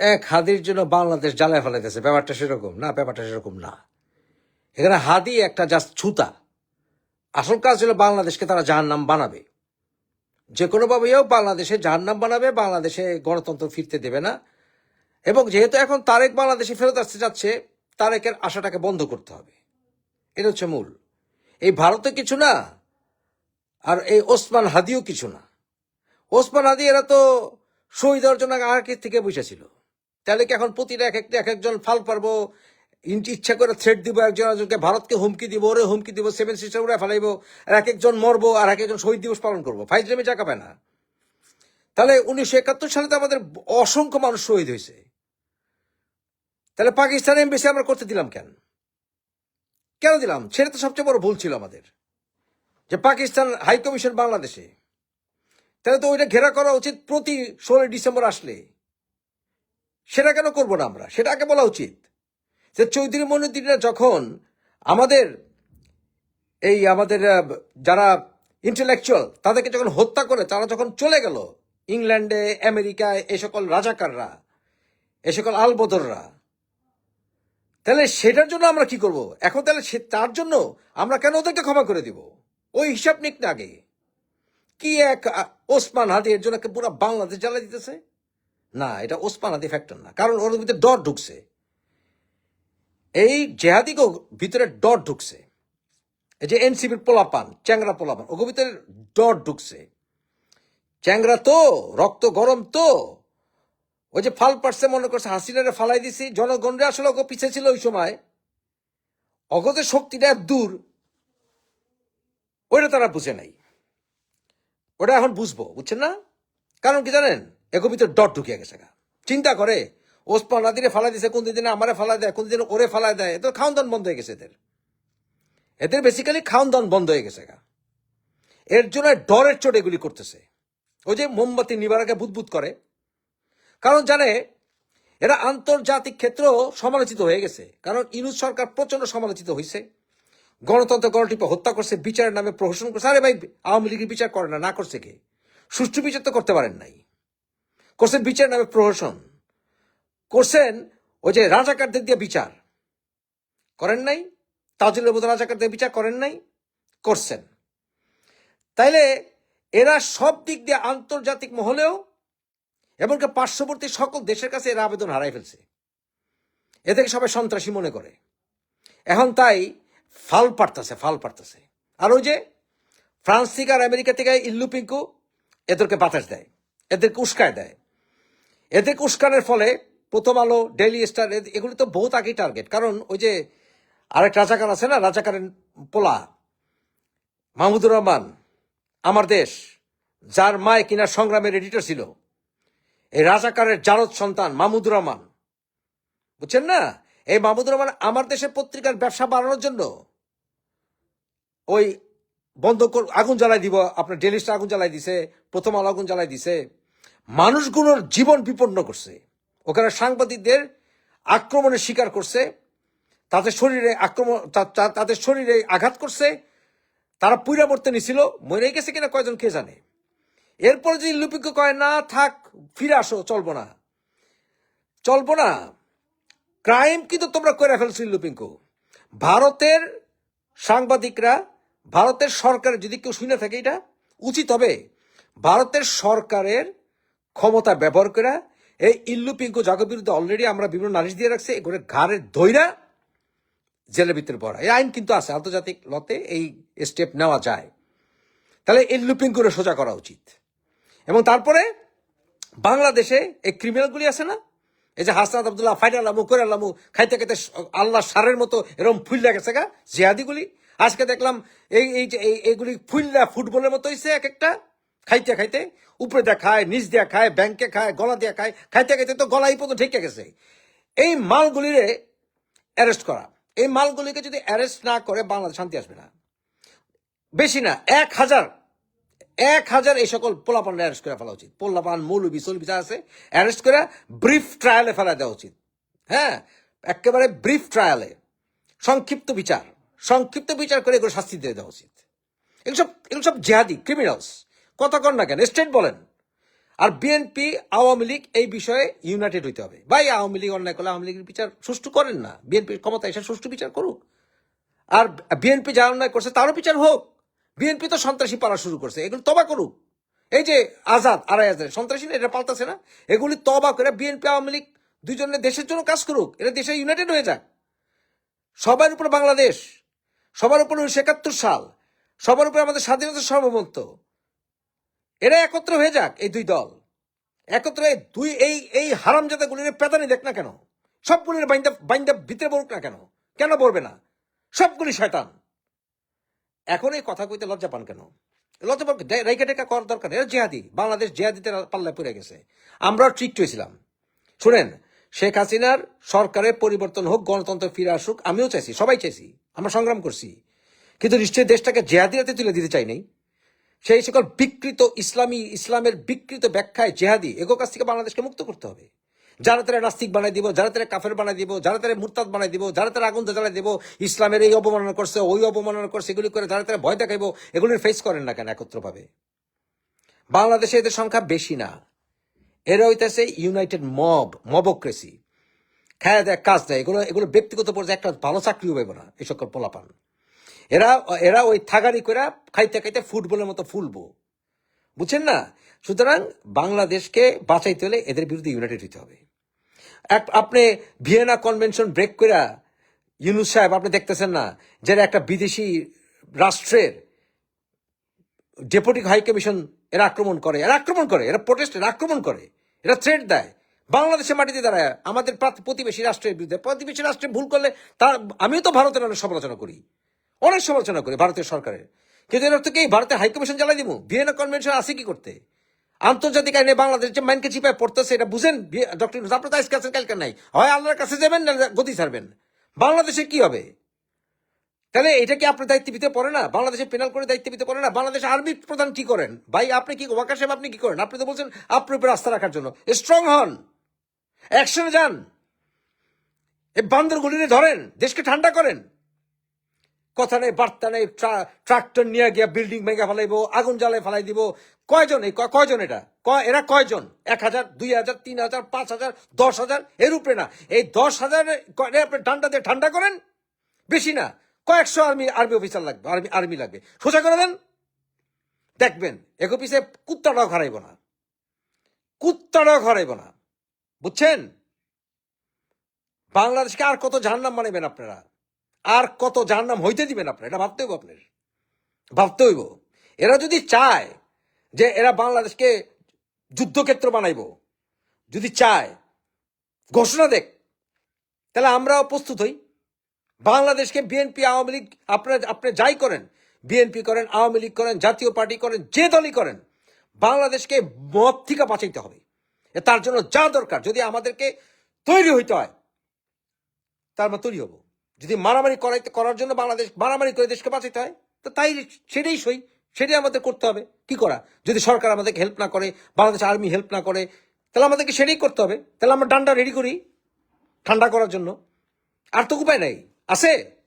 এক হাদির জন্য বাংলাদেশ জ্বালায় ফেলাইতেছে। ব্যাপারটা সেরকম না, ব্যাপারটা সেরকম না। এখানে হাদি একটা জাস্ট ছুতা। আসল কাজ হলো বাংলাদেশকে তারা জাহার নাম বানাবে। যে কোনোভাবেও বাংলাদেশে জাহার নাম বানাবে, বাংলাদেশে গণতন্ত্র ফিরতে দেবে না। এবং যেহেতু এখন তারেক বাংলাদেশে ফেরত আসতে যাচ্ছে, তারেকের আশাটাকে বন্ধ করতে হবে। এটা হচ্ছে মূল। এই ভারতে কিছু না, আর এই ওসমান হাদিও কিছু না। ওসমান হাদি এরা তো শহীদ অর্জন আগে থেকে বসেছিল তাহলে কি এখন প্রতিটা এক একটা এক একজন ফাল পারব? ইচ্ছা করে থ্রেট দিব একজন একজনকে ভারতকে হুমকি দিব, ওরে হুমকি দিব সেভেন সিস্টার উড়ে ফেলাইব, আর এক একজন মরবো, আর এক একজন শহীদ দিবস পালন করব। ফাইজলামি পায় না। তাহলে উনিশশো একাত্তর সালে তো আমাদের অসংখ্য মানুষ শহীদ হয়েছে। তাহলে পাকিস্তান এমবেসি আমরা করতে দিলাম কেন? কেন দিলাম? সেটা তো সবচেয়ে বড় ভুল ছিল আমাদের। যে পাকিস্তান হাই কমিশন বাংলাদেশে। তাহলে তো ওইটা ঘেরা করা উচিত প্রতি ষোলোই ডিসেম্বর আসলে। সেটা কেন করব না আমরা? সেটা আগে বলা উচিত। যে চৌধুরী মনুদ্দিনরা যখন আমাদের এই আমাদের যারা ইন্টেলেকচুয়াল তাদেরকে যখন হত্যা করে, তারা যখন চলে গেল ইংল্যান্ডে, আমেরিকায়, এ সকল রাজাকাররা, এ সকল আলবদররা, তাহলে সেটার জন্য আমরা কি করব? এখন তাহলে সে, তার জন্য আমরা কেন ওদেরকে ক্ষমা করে দিব? ওই হিসাব নিক না আগে। কি এক ওসমান হাদি এর জন্য পুরো বাংলাদেশ জ্বালা দিতেছে? না, এটা ওসমান হাদি ফ্যাক্টর না। কারণ ওর ভিতরে ডর ঢুকছে। এই জেহাদিকে ভিতরে ডর ঢুকছে। এই যে এনসিপির পোলাপান, চ্যাংরা পোলাপান ওকে ভিতরে ডর ঢুকছে। চ্যাংরা তো, রক্ত গরম তো। ওই যে ফাল পারছে, মনে করছে, হাসিনারে ফালাই দিছি, জনগণরে আসলে ওকে পিছে ছিল ওই সময়। অগতের শক্তিটা দূর, ওইটা তারা বুঝে নাই। ওটা এখন বুঝব, বুঝছেন না? কারণ কি জানেন? এগো ভিতরে ডট ঢুকিয়ে গেছে। চিন্তা করে, ওসমান নাদিরে ফালাই দিছে, কোন দিনে আমারে ফালাই দেয়, কোন দিনে ওরে ফালাই দেয়, এদের খাওন দান বন্ধ হয়ে গেছে এদের। এদের বেসিক্যালি খাওন দান বন্ধ হয়ে গেছে গা। এর জন্য ডরের চোট এগুলি করতেছে। ওই যে মোমবাতি নিবার আগে বুদবুদ করে। কারণ জানে, এরা আন্তর্জাতিক ক্ষেত্র সমালোচিত হয়ে গেছে। কারণ ইনুস সরকার প্রচণ্ড সমালোচিত হয়েছে গণতন্ত্র গণটিপে হত্যা করছে, বিচারের নামে প্রহসন করছে। আরে ভাই, আওয়ামী লীগের বিচার করে না না করছে কে? সুষ্ঠু বিচার তো করতে পারেন নাই। করছেন বিচার নামে প্রহসন। করছেন ওই যে রাজাকারদের দিয়ে বিচার। করেন নাই? তাজুলের মতো রাজাকারদের বিচার করেন নাই? করছেন তাইলে এরা সব দিক দিয়ে আন্তর্জাতিক মহলেও এমনকি পার্শ্ববর্তী সকল দেশের কাছে এরা আবেদন হারাই ফেলছে। এদেরকে সবাই সন্ত্রাসী মনে করে। এখন তাই ফাল পারতেছে ফাল পারতেছে। আর ওই যে ফ্রান্স থেকে আর আমেরিকা থেকে ইল্লু পিঙ্কু এদেরকে বাতাস দেয়, এদেরকে উস্কায় দেয়। এদেরকে উস্কানের ফলে প্রথম আলো ডেইলি স্টার এগুলি তো বহুত আগেই টার্গেট কারণ ওই যে আরেক রাজাকার আছে না, রাজাকারের পোলা, মাহমুদুর রহমান, আমার দেশ, যার মায় কিনা সংগ্রামের এডিটর ছিল, এই রাজাকারের জারদ সন্তান মাহমুদুর রহমান। বুঝছেন না? এই মাহমুদুর রহমান আমার দেশের পত্রিকার ব্যবসা বাড়ানোর জন্য ওই বন্ধ আগুন জ্বালাই দিব, আপনার ডেলিস্টা আগুন জ্বালাই দিছে, প্রথম আলো আগুন জ্বালাই দিছে। মানুষগুলোর জীবন বিপন্ন করছে। ওখানে সাংবাদিকদের আক্রমণের শিকার করছে, তাদের শরীরে আক্রমণ তাদের শরীরে আঘাত করছে, তারা পুইরা মরতে নিছিল, মরে গেছে কিনা কয়জন কে জানে। এরপরে যদি লুপিক কয়, না, থাক, ফিরে আসো, চলবো না। চলবো না। ক্রাইম কিন্তু তোমরা করে ফেলছো লুপিঙ্কু। ভারতের সাংবাদিকরা, ভারতের সরকারের যদি কেউ শুনে থাকে এটা, উচিত হবে। ভারতের সরকারের ক্ষমতা ব্যবহার করে এই ইল্লু পিঙ্কু জাগের বিরুদ্ধে অলরেডি আমরা বিভিন্ন নালিশ দিয়ে রাখছি এগুলো ঘাড়ের ধৈরা জেলের ভিতরে পড়া এই আইন কিন্তু আছে, আন্তর্জাতিক লতে এই স্টেপ নেওয়া যায়। তাহলে ইল্লু পিঙ্কুরে সোজা করা উচিত। এবং তারপরে বাংলাদেশে এই ক্রিমিনালগুলি আছে না? এই যে হাসনাত আবদুল্লাহ ফাইনাল আমু করে আলামু খাইতে খাইতে আল্লাহ সারের মতো এরকম ফুল্লা গেছে গা, জিহাদিগুলি। আজকে দেখলাম এই এই এইগুলি ফুল্লা ফুটবলের মতো হয়েছে এক একটা। খাইতে খাইতে উপরে দেয়া খায়, নিচ দেয়া খায় ব্যাংকে খায়, গলা দিয়া খায়, খাইতে খাইতে তো গলাই পর্যন্ত ঠেকে গেছে। এই মালগুলিরে অ্যারেস্ট করা। এই মালগুলিকে যদি অ্যারেস্ট না করে, বাংলাদেশ শান্তি আসবে না। বেশি না, এক হাজার এক হাজার এই সকল পোলাপান অ্যারেস্ট করে ফেলা উচিত। পোলাপান, মৌলবি সলবি যা আছে অ্যারেস্ট করে ব্রিফ ট্রায়ালে ফেলা দেওয়া উচিত। হ্যাঁ একেবারে ব্রিফ ট্রায়ালে সংক্ষিপ্ত বিচার। সংক্ষিপ্ত বিচার করে এগুলো শাস্তি দিয়ে দেওয়া উচিত। এগুলো সব এগুলো সব জেহাদি ক্রিমিনালস কথা কর না কেন, স্টেট বলেন। আর বিএনপি আওয়ামী লীগ, এই বিষয়ে ইউনাইটেড হইতে হবে। ভাই, আওয়ামী লীগ অন্যায় করলে আওয়ামী লীগের বিচার সুষ্ঠু করেন না। বিএনপির ক্ষমতা এসে সুষ্ঠু বিচার করুক। আর বিএনপি যা অন্যায় করছে তারও বিচার হোক। বিএনপি তো সন্ত্রাসী পালা শুরু করছে, এগুলো তবা করুক। এই যে আজাদ, আড়াই হাজার, সন্ত্রাসী এটা পাল্টাছে না? এগুলি তবা করে বিএনপি আওয়ামী লীগ দুজনে দেশের জন্য কাজ করুক। এটা দেশে ইউনাইটেড হয়ে যাক। সবার উপর বাংলাদেশ, সবার উপর উনিশশো একাত্তর সাল, সবার উপর আমাদের স্বাধীনতা সার্বভৌমত্ব। এরা একত্র হয়ে যাক, এই দুই দল। একত্রে দুই এই এই হারামজাদাগুলির পেতানি দেখ না কেন? সবগুলির বাইন্দা বাইন্দা ভিতরে বলুক না কেন? কেন বলবে না? সবগুলি শয়তান। এখন এই কথা কইতে লজ্জা পান কেন? লজ্জা পান রেখা টেকা করার দরকার এরা জেহাদি। বাংলাদেশ জেহাদিতে পাল্লায় পড়ে গেছে। আমরাও ট্রিক্ট হয়েছিলাম। শুনেন, শেখ হাসিনার সরকারের পরিবর্তন হোক, গণতন্ত্র ফিরে আসুক, আমিও চাইছি, সবাই চাইছি, আমরা সংগ্রাম করছি। কিন্তু নিশ্চয়ই দেশটাকে জেহাদিরাতে তুলে দিতে চাই নাই? সেই সকল বিকৃত ইসলামী, ইসলামের বিকৃত ব্যাখ্যায় জেহাদি, এগো কাছ থেকে বাংলাদেশকে মুক্ত করতে হবে। যারা তারা নাস্তিক বানাই দিব, যারা তারা কাফের বানাই দিব, যারা তারা মুরতাদ বানাই দিব, যারা তারা আগুন জ্বালাই দিব, ইসলামের এই অবমাননা করছে, ওই অবমাননা করছে, এগুলি করে যারা তারা ভয় দেখাইব এগুলির ফেস করেন না কেন একত্রভাবে? বাংলাদেশে এদের সংখ্যা বেশি না। এরা হইতেছে ইউনাইটেড মব মবক্রেসি খায় দেয়, কাজ দেয়, এগুলো এগুলো ব্যক্তিগত পর্যায়ে একটা ভালো চাকরিও পাইব না এই সকল পোলাপান। এরা এরা ওই থাগারি করে খাইতে খাইতে ফুটবলের মতো ফুলবো। বুঝছেন না? সুতরাং বাংলাদেশকে বাঁচাইতে হলে এদের বিরুদ্ধে ইউনাইটেড হইতে হবে। এক- আপনি ভিয়েনা কনভেনশন ব্রেক করে ইউনুস সাহেব, আপনি দেখতেছেন না যারা একটা বিদেশি রাষ্ট্রের ডেপুটি হাই কমিশন এরা আক্রমণ করে? এরা আক্রমণ করে, এরা প্রোটেস্ট এরা আক্রমণ করে, এরা থ্রেট দেয়। বাংলাদেশের মাটিতে দাঁড়ায় আমাদের প্রাত- প্রতিবেশী রাষ্ট্রের বিরুদ্ধে, প্রতিবেশী রাষ্ট্রে ভুল করলে তার আমিও তো ভারতের অনেক সমালোচনা করি। অনেক সমালোচনা করে ভারতীয় সরকারের। কিন্তু এর অর্থ কি? ভারতের হাইকমিশন জ্বালাই দিব। ভিয়েনা কনভেনশন আছে কি করতে? আন্তর্জাতিক আইনে বাংলাদেশ যে মাইনকে চিপায় পড়তেছে, এটা বুঝেন? ডক্টর আপনার তো আজকে আছেন কালকে নাই। হয় আল্লাহর কাছে যাবেন না গতি ছাড়বেন। বাংলাদেশে কি হবে? তাহলে এটা কি আপনার দায়িত্ব ভিতরে পড়ে না? বাংলাদেশে পেনাল করে দায়িত্ব ভিতরে পড়ে না? বাংলাদেশ আর্মি প্রধান কি করেন? ভাই, আপনি কি, ওয়াকার সাহেব আপনি কি করেন? আপনি তো বলছেন, আপনার উপরে আস্থা রাখার জন্য। স্ট্রং হন। অ্যাকশনে যান। এই বান্দর গুলিনে ধরেন। দেশকে ঠান্ডা করেন। কথা নেই, বার্তা নেই, ট্রা- ট্রাক্টর নিয়ে গিয়া বিল্ডিং ভেঙে ফেলাইবো, আগুন জ্বালায় ফেলাই দিব কয়জন এই? কয়জন এটা? এরা কয়জন? এক হাজার, দুই হাজার, তিন হাজার, পাঁচ হাজার, দশ হাজার? এর উপরে না। এই দশ হাজার আপনি ঠান্ডা দিয়ে ঠান্ডা করেন? বেশি না। কয়েকশো আর্মি আর্মি অফিসার লাগবে, আর্মি আর্মি লাগবে। সোজা করে দেন। দেখবেন, এক অফিসে কুত্তাটাও ঘরাইব না। কুত্তাটাও ঘরাইব না। বুঝছেন? বাংলাদেশকে আর কত জাহান্নাম মানাবেন আপনারা? আর কত জাহান্নাম হইতে দিবেন আপনারা? এটা ভাবতে হইব আপনার ভাবতে হইব। এরা যদি চায় যে এরা বাংলাদেশকে যুদ্ধক্ষেত্র বানাইব, যদি চায়, ঘোষণা দেখ, তাহলে আমরাও প্রস্তুত হই। বাংলাদেশকে বিএনপি আওয়ামী লীগ, আপনারা আপনি যাই করেন বিএনপি করেন, আওয়ামী লীগ করেন, জাতীয় পার্টি করেন, যে দলই করেন, বাংলাদেশকে মত থেকে বাঁচাইতে হবে। তার জন্য যা দরকার, যদি আমাদেরকে তৈরি হইতে হয়, তার আমরা তৈরি হব। যদি মারামারি করাইতে করার জন্য বাংলাদেশ মারামারি করে দেশকে বাঁচাইতে হয়, তো তাই সেটাই সই। সেটাই আমাদের করতে হবে। কি করা? যদি সরকার আমাদেরকে হেল্প না করে, বাংলাদেশ আর্মি হেল্প না করে, তাহলে আমাদেরকে সেটাই করতে হবে। তাহলে আমরা ডান্ডা রেডি করি ঠান্ডা করার জন্য। আর তো উপায় নাই। আছে?